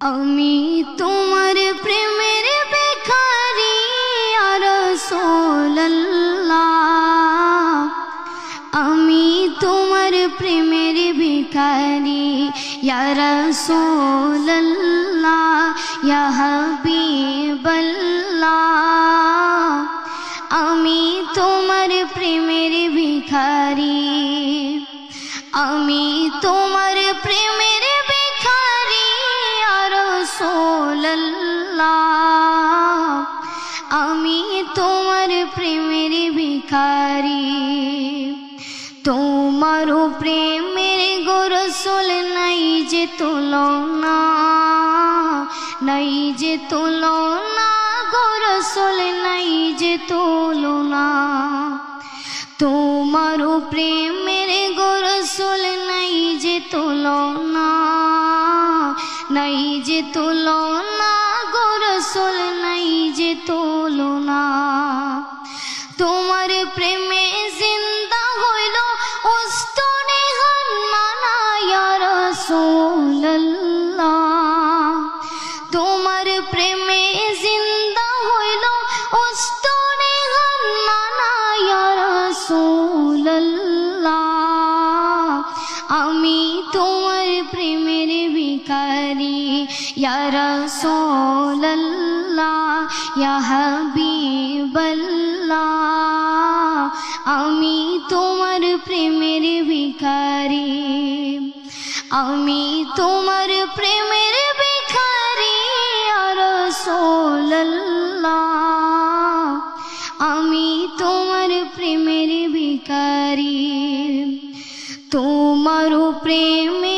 আমি তোমার প্রেমের বেখারি আর আমি তোমার প্রেমের ভিখারি ইয়ারা সোল্লাহ হাবিবাল্লাহ আমি তোমার প্রেমের ভিখারি আমি তোমার প্রেমের তোমার প্রেমের ভিখারি। তোমারও প্রেমের গোরসল নাই যে তুলনা, নাই যে তুলনা, গোরসল নাই যে তুলনা। তোমারও প্রেমের গোরসল নাই যে তুলনা, নাই যে তুলনা, গোরসল নাই তুলনা। তোমার প্রেমে জিন্দা হইল উস্তনে হান্নানা ইয়া রাসূলুল্লাহ। তোমার প্রেমে জিন্দা হইল উস্তনে হান্নানা ইয়া আমি তোমার প্রেমের ভিখারি, ইয়া রাসূলুল্লাহ। ইয়া হাবিবাল্লাহ আমি তোমার প্রেমের ভিখারি। আমি তোমার প্রেমের ভিখারি আর রাসূলুল্লাহ। আমি তোমার প্রেমের ভিখারি। তোমার প্রেমেতে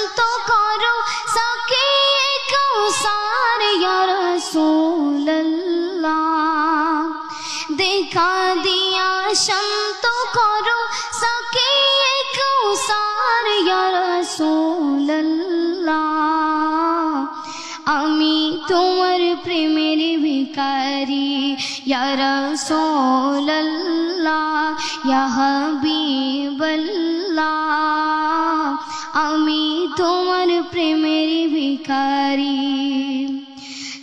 ভিখারি ইয়া রাসূলুল্লাহ ইয়া হাবিবাল্লাহ আমি তোমার প্রেমের ভিখারি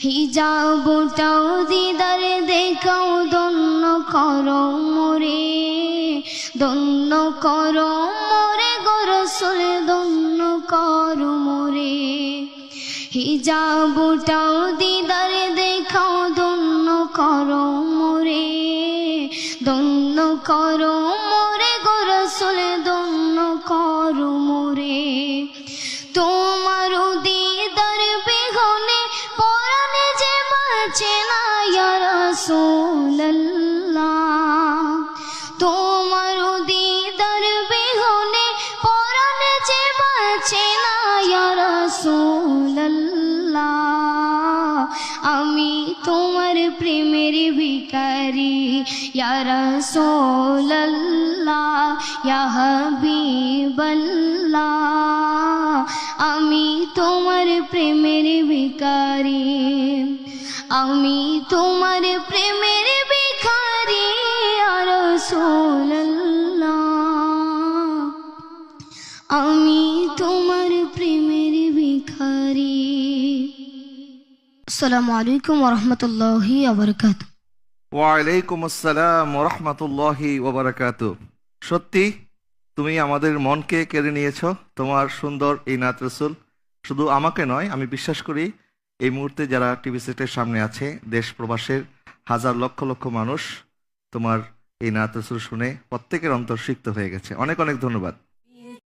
হিজাবটাও দিদার দেখাও দন্য করো মোরে দন্য করো মোরে গরসল দন্য করো হিজাবটাও দিদার দেখাও দন্য করো মোরে দন্য করো মোরে গরসল দন্য করো মোরে। তোমার দিদার বেগনে পরানে যে বাঁচে না ইয়া রাসূলুল্লাহ। ইয়া রাসূলুল্লাহ ইয়া হাবিবাল্লাহ আমি তোমার প্রেমের ভিখারি আমি তোমার প্রেমের ভিখারি রাসূলুল্লাহ আমি তোমার প্রেমের ভিখারি আসসালামু আলাইকুম ওরহমতুল্লাহি আবরকাত ওয়ালাইকুম আসসালাম রহমতুল্লাহি ওবরাকাত সত্যি, তুমি আমাদের মনকে কেড়ে নিয়েছ, তোমার সুন্দর এই নাচ রসুল শুধু আমাকে নয়, আমি বিশ্বাস করি এই মুহূর্তে যারা টিভি সেটের সামনে আছে, দেশ প্রবাসের হাজার লক্ষ লক্ষ মানুষ, তোমার এই নাচ রসুল শুনে প্রত্যেকের অন্তর সিক্ত হয়ে গেছে। অনেক অনেক ধন্যবাদ।